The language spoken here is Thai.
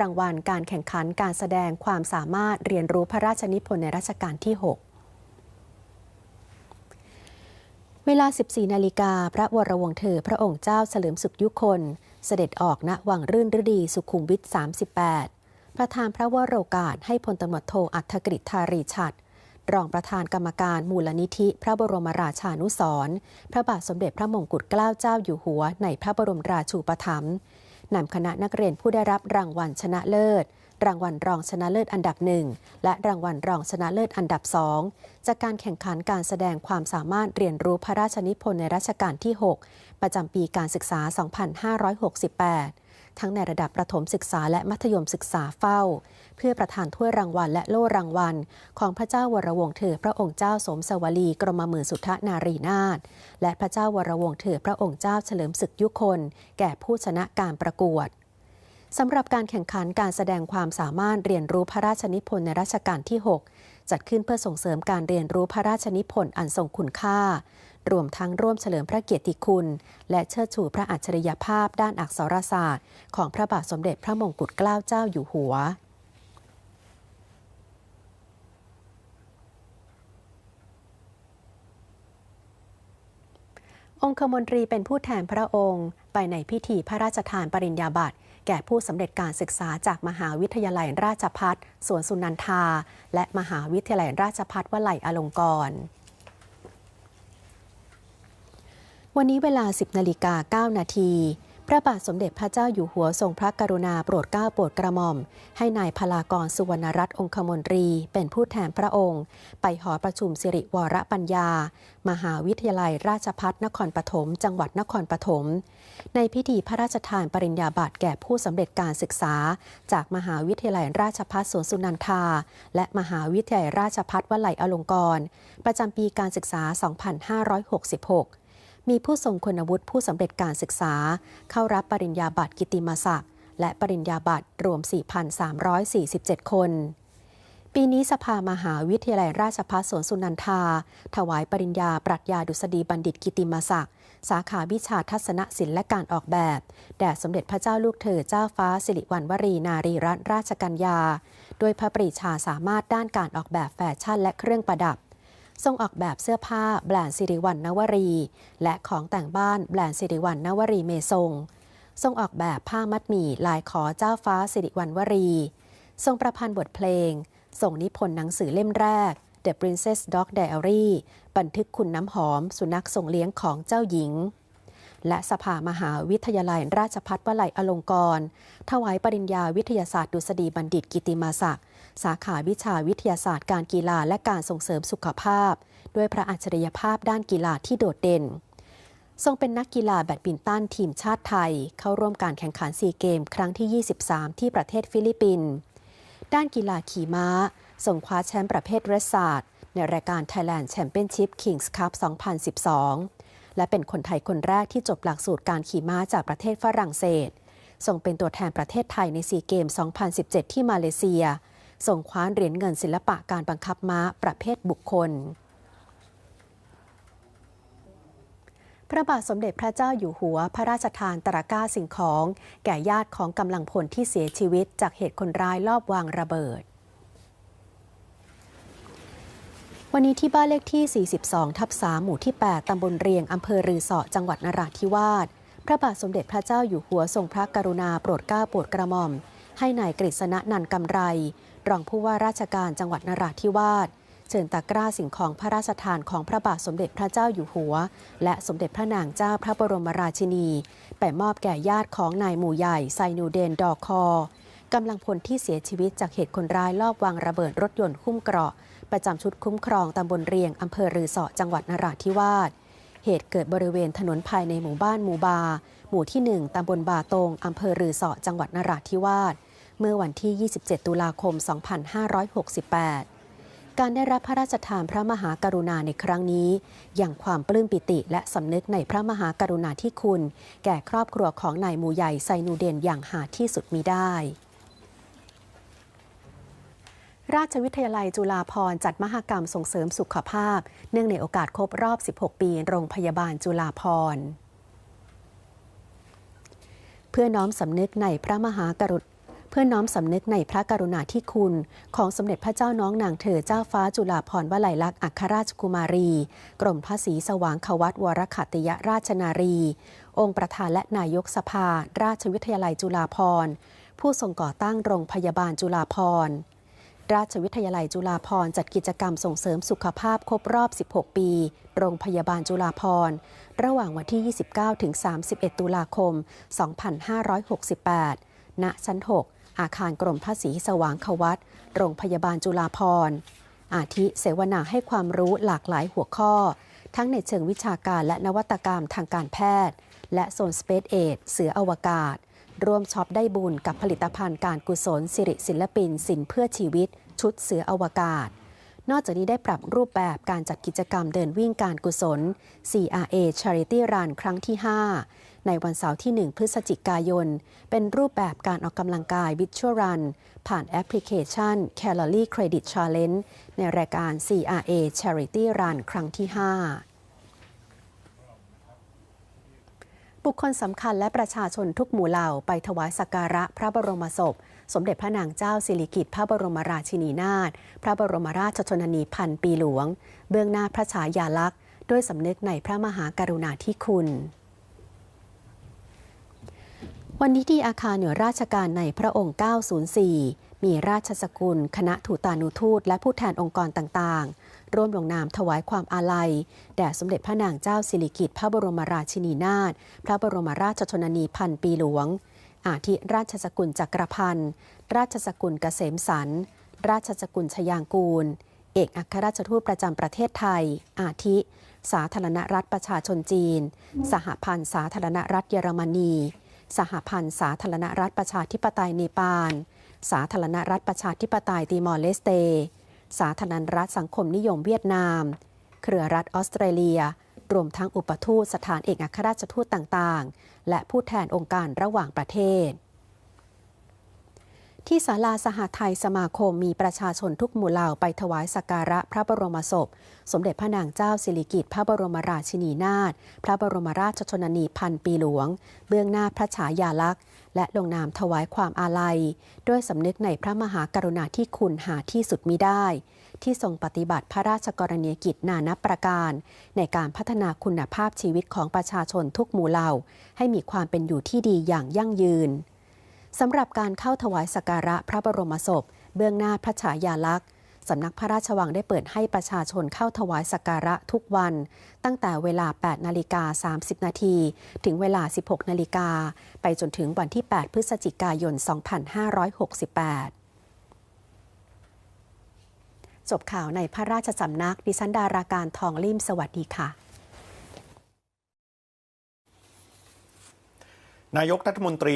รางวัลการแข่งขันการแสดงความสามารถเรียนรู้พระราชนิพนธ์ในรัชกาลที่ 6 เวลา 14 นาฬิกา พระวรวงเธอ พระองค์เจ้าเฉลิมสุขยุคน เสด็จออกณวังรื่นฤดีสุขุมวิท 38 ประธานพระวโรกาสให้พลตำรวจโทอัธกฤษธารีชัดรองประธานกรรมการมูลนิธิ พระบรมราชานุสรพระบาทสมเด็จพระมงกุฎเกล้าเจ้าอยู่หัว ในพระบรมราชูปถัมภ์ นำคณะนักเรียนผู้ได้รับรางวัลชนะเลิศ รางวัลรองชนะเลิศอันดับหนึ่งและรางวัลรองชนะเลิศอันดับสองจากการแข่งขันการแสดงความสามารถเรียนรู้พระราชนิพนธ์ในรัชกาลที่ 6 ประจำปีการศึกษา 2568 ทั้งในระดับประถมศึกษาและมัธยมศึกษาเฝ้า เพื่อประทานถ้วยรางวัลและโล่รางวัล ของพระเจ้าวรวงเธอพระองค์เจ้าสมสวลีกรมหมื่นสุทธนารีนาถและพระเจ้าวรวงเธอพระองค์เจ้าเฉลิมศึกยุคน แก่ผู้ชนะการประกวดสำหรับการแข่งขันการแสดงความสามารถเรียนรู้พระราชนิพนธ์ในรัชกาลที่ 6 จัดขึ้นเพื่อส่งเสริมการเรียนรู้พระราชนิพนธ์อันทรงคุณค่า รวมทั้งร่วมเฉลิมพระเกียรติคุณ และเชิดชูพระอัจฉริยภาพด้านอักษรศาสตร์ ของพระบาทสมเด็จพระมงกุฎเกล้าเจ้าอยู่หัวองคมนตรีเป็นผู้แทนพระองค์ ไปในพิธีพระราชทานปริญญาบัตร แก่ผู้สำเร็จการศึกษาจากมหาวิทยาลัยราชพัฒสวนสุนันทา และมหาวิทยาลัยราชพัฒวลัยอลงกรณ์ วันนี้เวลา 10นาฬิกา9นาทีพระบาทสมเด็จพระเจ้าอยู่หัวทรงพระกรุณาโปรดเกล้าโปรดกระหม่อม ให้นายพลากรสุวรรณรัตน์องคมนตรี เป็นผู้แทนพระองค์ ไปหอประชุมสิริวรปัญญา มหาวิทยาลัยราชพัฒนครปฐมจังหวัดนครปฐมในพิธีพระราชทานปริญญาบัตรแก่ผู้สำเร็จการศึกษา จากมหาวิทยาลัยราชพัฒสวนสุนันทา และมหาวิทยาลัยราชพัฒวลัยอลงกรณ์ประจำปีการศึกษา 2566 มีผู้ทรงคุณวุฒิผู้สำเร็จการศึกษา เข้ารับปริญญาบัตรกิติมศักดิ์และปริญญาบัตรรวม 4,347 คน ปีนี้สภามหาวิทยาลัยราชภัฏสวนสุนันทา ถวายปริญญาปรัชญาดุษฎีบัณฑิตกิติมศักดิ์สาขาวิชาทัศนศิลป์และการออกแบบ แด่สมเด็จพระเจ้าลูกเธอเจ้าฟ้าสิริวัณวรีนารีรัตนราชกัญญาโดยพระปรีชาสามารถด้านการออกแบบแฟชั่นและเครื่องประดับ ทรงออกแบบเสื้อผ้าแบรนด์สิริวัณนวรี และของแต่งบ้านแบรนด์สิริวัณนวรีเมทรงทรงออกแบบผ้ามัดหมี่ลายขอเจ้าฟ้าสิริวัณวรี ทรงประพันธ์บทเพลงส่งนิพนธ์หนังสือเล่มแรก The Princess Dog Diary บันทึกคุณน้ำหอม สุนัขส่งเลี้ยงของเจ้าหญิง และสภามหาวิทยาลัยราชพัฒวลัยอลงกรณ์ถวายปริญญาวิทยาศาสตร์ดุษฎีบัณฑิตกิติมาศักดิ์ สาขาวิชาวิทยาศาสตร์การกีฬาและการส่งเสริมสุขภาพ ด้วยพระอัจฉริยภาพด้านกีฬาที่โดดเด่น ทรงเป็นนักกีฬาแบดมินตันทีมชาติไทย เข้าร่วมการแข่งขันซีเกม ครั้งที่ 23 ที่ประเทศฟิลิปปินส์ด้านกีฬาขี่ม้าทรงคว้าแชมป์ประเภทเรสซาร์ดในรายการ Thailand Championship Kings Cup 2012 และเป็นคนไทยคนแรกที่จบหลักสูตรการขี่ม้าจากประเทศฝรั่งเศสทรงเป็นตัวแทนประเทศไทยในซีเกม 2017 ที่มาเลเซีย ส่งคว้าเหรียญเงินศิลปะการบังคับม้าประเภทบุคคล พระบาทสมเด็จพระเจ้าอยู่หัว พระราชทานตราก้าสิ่งของ แก่ญาติของกำลังพลที่เสียชีวิต จากเหตุคนร้ายลอบวางระเบิดวันนี้ที่บ้านเลขที่ 42 ทับ3หมู่ที่ 8 ตำบลเรียง อำเภอรือสอจังหวัดนราธิวาส พระบาทสมเด็จพระเจ้าอยู่หัวทรงพระกรุณาโปรดเกล้าโปรดกระหม่อม ให้นายกฤษณะนันกำไร รองผู้ว่าราชการจังหวัดนราธิวาสเชิญตะกร้าสิ่งของพระราชทานของพระบาทสมเด็จพระเจ้าอยู่หัว และสมเด็จพระนางเจ้าพระบรมราชินี ไปมอบแก่ญาติของนายหมู่ใหญ่ไซนูเดนดอคอกำลังพลที่เสียชีวิตจากเหตุคนร้ายลอบวางระเบิดรถยนต์คุ้มเกราะ ประจำชุดคุ้มครองตำบลเรียงอำเภอรือสอจังหวัดนราธิวาส เหตุเกิดบริเวณถนนภายในหมู่บ้านหมู่บา หมู่ที่ 1ตำบลบาตงอำเภอรือสอจังหวัดนราธิวาส เมื่อวันที่ 27 ตุลาคม 2568 การได้รับพระราชทานพระมหากรุณาในครั้งนี้ อย่างความปลื้มปิติและสำนึกในพระมหากรุณาธิคุณ แก่ครอบครัวของนายมูใหญ่ไซนูเดนอย่างหาที่สุดมีได้ราชวิทยาลัยจุฬาภรณ์จัดมหกรรมส่งเสริมสุขภาพ เนื่องในโอกาสครบรอบ 16 ปี โรงพยาบาลจุฬาภรณ์เพื่อน้อมสำนึกในพระมหากรุณเพื่อพื่อน้อมสำนึกในพระกรุณาธิคุณ ของสมเด็จพระเจ้าน้องนางเธอเจ้าฟ้าจุฬาภรณ์วลัยลักษณ์อัครราชกุมารี กรมพระศรีสว่างควัตวรขัตยราชนารี องค์ประธานและนายกสภา ราชวิทยาลัยจุฬาภรณ์ผู้ทรงก่อตั้งโรงพยาบาลจุฬาภรณ์ราชวิทยาลัยจุฬาภรจัดกิจกรรมส่งเสริมสุขภาพครบรอบ 16 ปี โรงพยาบาลจุฬาภรระหว่างวันที่ 29 ถึง 31 ตุลาคม 2568 ณ ชั้น 6 อาคารกรมพระศรีสว่างควัตโรงพยาบาลจุฬาภรณ์ อาทิเสวนาให้ความรู้หลากหลายหัวข้อ ทั้งในเชิงวิชาการและนวัตกรรมทางการแพทย์ และโซนสเปซเอดเสืออวกาศ ร่วมช็อปได้บุญกับผลิตภัณฑ์การกุศลสิริศิลปินสินเพื่อชีวิต ชุดเสืออวกาศ นอกจากนี้ได้ปรับรูปแบบการจัดกิจกรรมเดินวิ่งการกุศล CRA Charity Run ครั้งที่ 5 ในวันเสาร์ที่ 1 พฤศจิกายน เป็นรูปแบบการออกกำลังกาย Virtual Run ผ่านแอปพลิเคชัน Calorie Credit Challenge ในรายการ CRA Charity Run ครั้งที่ 5บุคคลสำคัญและประชาชนทุกหมู่เหล่าไปถวายสักการะพระบรมศพ สมเด็จพระนางเจ้าสิริกิติ์พระบรมราชินีนาถพระบรมราชชนนีพันปีหลวง เบื้องหน้าพระฉายาลักษณ์ด้วยสำนึกในพระมหากรุณาธิคุณ วันนี้ที่อาคารหน่วยราชการในพระองค์ 904 มีราชสกุล คณะถูตานุทูต และผู้แทนองค์กรต่างๆ ร่วมลงนามถวายความอาลัย แด่สมเด็จพระนางเจ้าสิริกิติ์พระบรมราชินีนาถพระบรมราชชนนีพันปีหลวง อาทิราชสกุลจักรพันธ์ ราชสกุลเกษมสันราชสกุลชยางกูล เอกอัครราชทูตประจำประเทศไทย อาทิ สาธารณรัฐประชาชนจีน สหพันธ์สาธารณรัฐเยอรมนี สหพันธ์สาธารณรัฐประชาธิปไตยเนปาล สาธารณรัฐประชาธิปไตยติมอร์เลสเต สาธารณรัฐสังคมนิยมเวียดนาม เครือรัฐออสเตรเลีย รวมทั้งอุปทูตสถานเอกอัครราชทูตต่างๆ และผู้แทนองค์การระหว่างประเทศ ที่ศาลาสหไทยสมาคมมีประชาชนทุกหมู่เหล่าไปถวายสักการะพระบรมศพ สมเด็จพระนางเจ้าสิริกิติ์พระบรมราชินีนาถพระบรมราชชนนีพันปีหลวง เบื้องหน้าพระฉายาลักษณ์ และลงนามถวายความอาลัย ด้วยสำนึกในพระมหากรุณาธิคุณหาที่สุดมิได้ ที่ทรงปฏิบัติพระราชกรณียกิจนานับประการ ในการพัฒนาคุณภาพชีวิตของประชาชนทุกหมู่เหล่า ให้มีความเป็นอยู่ที่ดีอย่างยั่งยืนสำหรับการเข้าถวายสักการะพระบรมศพ เบื้องหน้าพระฉายาลักษณ์สำนักพระราชวังได้เปิดให้ประชาชนเข้าถวายสักการะทุกวัน ตั้งแต่เวลา 8 นาฬิกา 30 นาที ถึงเวลา 16 นาฬิกา ไปจนถึงวันที่ 8 พฤศจิกายน 2568 จบข่าวในพระราชสำนัก ดิฉันดาราการทองลิ่มสวัสดีค่ะ นายกรัฐมนตรี